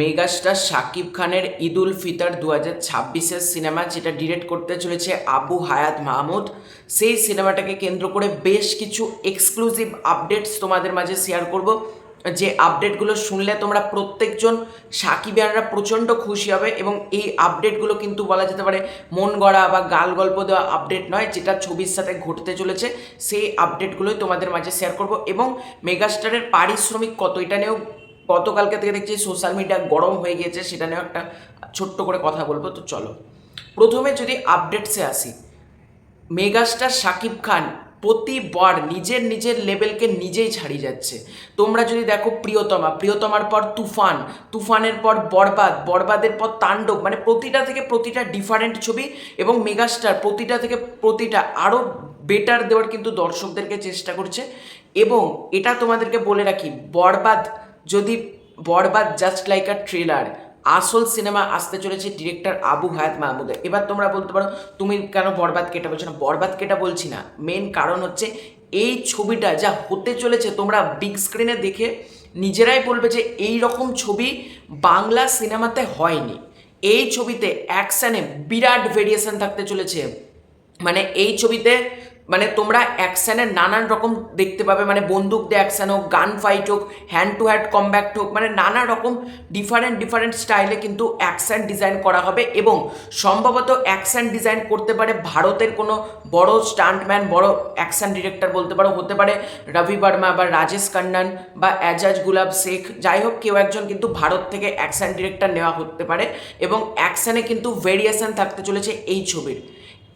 Megastar Shakib খানের ঈদ উল ফিতর দু হাজার ছাব্বিশের সিনেমা যেটা ডিরেক্ট করতে চলেছে আবু হায়াত মাহমুদ, সেই সিনেমাটাকে কেন্দ্র করে বেশ কিছু এক্সক্লুসিভ আপডেটস তোমাদের মাঝে শেয়ার করব। যে আপডেটগুলো শুনলে তোমরা প্রত্যেকজন সাকিবিয়ানরা প্রচণ্ড খুশি হবে এবং এই আপডেটগুলো কিন্তু বলা যেতে পারে মন গড়া বা গাল গল্প দেওয়া আপডেট নয়, যেটা ছবির সাথে ঘটতে চলেছে, সেই আপডেটগুলোই তোমাদের মাঝে শেয়ার করব। এবং মেগাস্টারের পারিশ্রমিক কত এটা নিয়েও গতকালকে থেকে দেখছি সোশ্যাল মিডিয়া গরম হয়ে গিয়েছে, সেটা নিয়েও একটা ছোট্ট করে কথা বলব, তো চলো। প্রথমে যদি আপডেটসে আসি, মেগাস্টার শাকিব খান প্রতিবার নিজের নিজের লেভেলকে নিজেই ছাড়িয়ে যাচ্ছে। তোমরা যদি দেখো প্রিয়তমা, প্রিয়তমার পর তুফান, তুফানের পর বরবাদ, বরবাদের পর তাণ্ডব মানে প্রতিটা থেকে প্রতিটা ডিফারেন্ট ছবি এবং মেগাস্টার প্রতিটা থেকে প্রতিটা আরও বেটার দেওয়ার কিন্তু দর্শকদেরকে চেষ্টা করছে। এবং এটা তোমাদেরকে বলে রাখি, বরবাদ যদি Borbaad just like a trailer আসল সিনেমা আসতে চলেছে ডিরেক্টর আবু হায়াত মাহমুদের। এবার তোমরা বলতে পারো, তুমি কেন বরবাদ কেটা বলছো না? বরবাদ কেটা বলছি না। মেন কারণ হচ্ছে, এই ছবিটা যা হতে চলেছে, তোমরা বিগ স্ক্রিনে দেখে নিজেরাই বলবে যে এই রকম ছবি বাংলা সিনেমাতে হয়নি। এই ছবিতে অ্যাকশানে বিরাট ভেরিয়েশন থাকতে চলেছে। মানে এই ছবিতে মানে তোমরা অ্যাকশানের নানান রকম দেখতে পাবে মানে বন্দুক দিয়ে অ্যাকশান হোক, গান ফাইট হোক হ্যান্ড টু হ্যান্ড কম্ব্যাক্ট হোক মানে নানা রকম ডিফারেন্ট ডিফারেন্ট স্টাইলে কিন্তু অ্যাকশান ডিজাইন করা হবে এবং সম্ভবত অ্যাকশান ডিজাইন করতে পারে ভারতের কোনো বড় স্টান্টম্যান বড় অ্যাকশান ডিরেক্টর বলতে পারো, হতে পারে রবি বর্মা বা রাজেশ কান্নান বা এজাজ গুলাব শেখ, যাই হোক কেউ একজন কিন্তু ভারত থেকে অ্যাকশান ডিরেক্টর নেওয়া হতে পারে এবং অ্যাকশানে কিন্তু ভেরিয়েশন থাকতে চলেছে এই ছবির।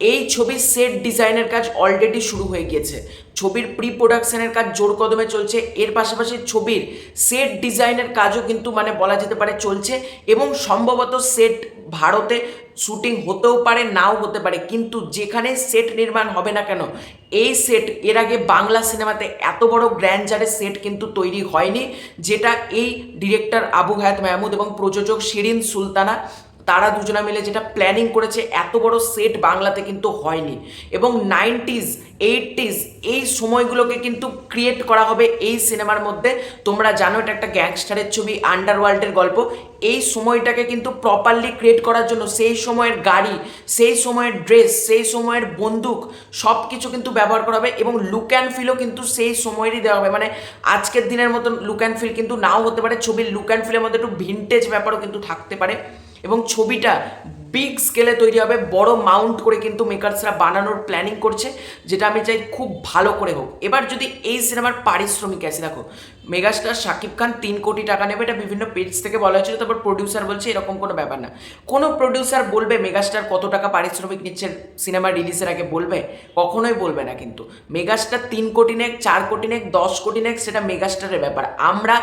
এই ছবির সেট ডিজাইনের কাজ অলরেডি শুরু হয়ে গিয়েছে। ছবির প্রি প্রোডাকশনের কাজ জোর কদমে চলছে। এর পাশাপাশি ছবির সেট ডিজাইনের কাজও কিন্তু মানে বলা যেতে পারে চলছে এবং সম্ভবত সেট ভারতে শুটিং হতেও পারে, নাও হতে পারে। কিন্তু যেখানে সেট নির্মাণ হবে না কেন, এই সেট এর আগে বাংলা সিনেমাতে এত বড় গ্র্যান্ডজারের সেট কিন্তু তৈরি হয়নি, যেটা এই ডিরেক্টর আবু হায়াত মাহমুদ এবং প্রযোজক শিরিন সুলতানা তারা দুজনা মিলে যেটা প্ল্যানিং করেছে, এত বড় সেট বাংলাতে কিন্তু হয়নি। এবং নাইনটিজ এইটিজ এই সময়গুলোকে কিন্তু ক্রিয়েট করা হবে এই সিনেমার মধ্যে। তোমরা জানো, এটা একটা গ্যাংস্টারের ছবি আন্ডারওয়ার্ল্ডের গল্প। এই সময়টাকে কিন্তু প্রপারলি ক্রিয়েট করার জন্য সেই সময়ের গাড়ি, সেই সময়ের ড্রেস সেই সময়ের বন্দুক সব কিছু কিন্তু ব্যবহার করা হবে এবং লুক অ্যান্ড ফিলও কিন্তু সেই সময়েরই দেওয়া হবে। মানে আজকের দিনের মতন লুক অ্যান্ড ফিল কিন্তু নাও হতে পারে, ছবির লুক অ্যান্ড ফিলের মধ্যে একটু ভিনটেজ ব্যাপারও কিন্তু থাকতে পারে। এবং ছবিটা বিগ স্কেলে তৈরি হবে, বড় মাউন্ট করে কিন্তু মেকার্সরা বানানোর প্ল্যানিং করছে, যেটা আমি চাই খুব ভালো করে হোক। এবার যদি এই সিনেমার পারিশ্রমিক আছে, দেখো মেগাস্টার শাকিব খান তিন কোটি টাকা নেবে, এটা বিভিন্ন পেজ থেকে বলা হয়েছিল, তারপর প্রডিউসার বলছে এরকম কোনো ব্যাপার না। কোনো প্রডিউসার বলবে মেগাস্টার কত টাকা পারিশ্রমিক নিচ্ছে সিনেমা রিলিজের আগে বলবে? কখনোই বলবে না কিন্তু। মেগাস্টার তিন কোটি নেক, চার কোটি নেক, দশ কোটি নেক, সেটা মেগাস্টারের ব্যাপার। আমরা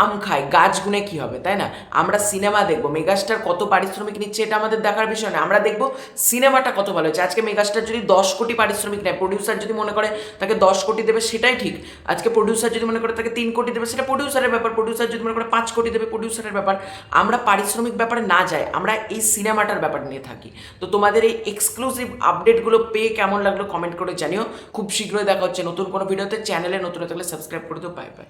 আম খাই, গাছ গুনে কী হবে, তাই না? আমরা সিনেমা দেখব মেগাস্টার কত পারিশ্রমিক নিচ্ছে, এটা আমাদের দেখার বিষয় না আমরা দেখব সিনেমাটা কত ভালো হয়েছে। আজকে মেগাস্টার যদি দশ কোটি পারিশ্রমিক নেয় প্রডিউসার যদি মনে করে তাকে দশ কোটি দেবে, সেটাই ঠিক। আজকে প্রডিউসার যদি মনে করে তাকে তিন কোটি দেবে, সেটা প্রডিউসারের ব্যাপার প্রডিউসার যদি মনে করে পাঁচ কোটি দেবে প্রডিউসারের ব্যাপার। আমরা পারিশ্রমিক ব্যাপারে না যাই, আমরা এই সিনেমাটার ব্যাপার নিয়ে থাকি। তো তোমাদের এই এক্সক্লুসিভ আপডেটগুলো পেয়ে কেমন লাগল কমেন্ট করে জানিও। খুব শীঘ্রই দেখা হচ্ছে নতুন কোনো ভিডিওতে। চ্যানেলে নতুন থাকলে সাবস্ক্রাইব করে দিও। Bye bye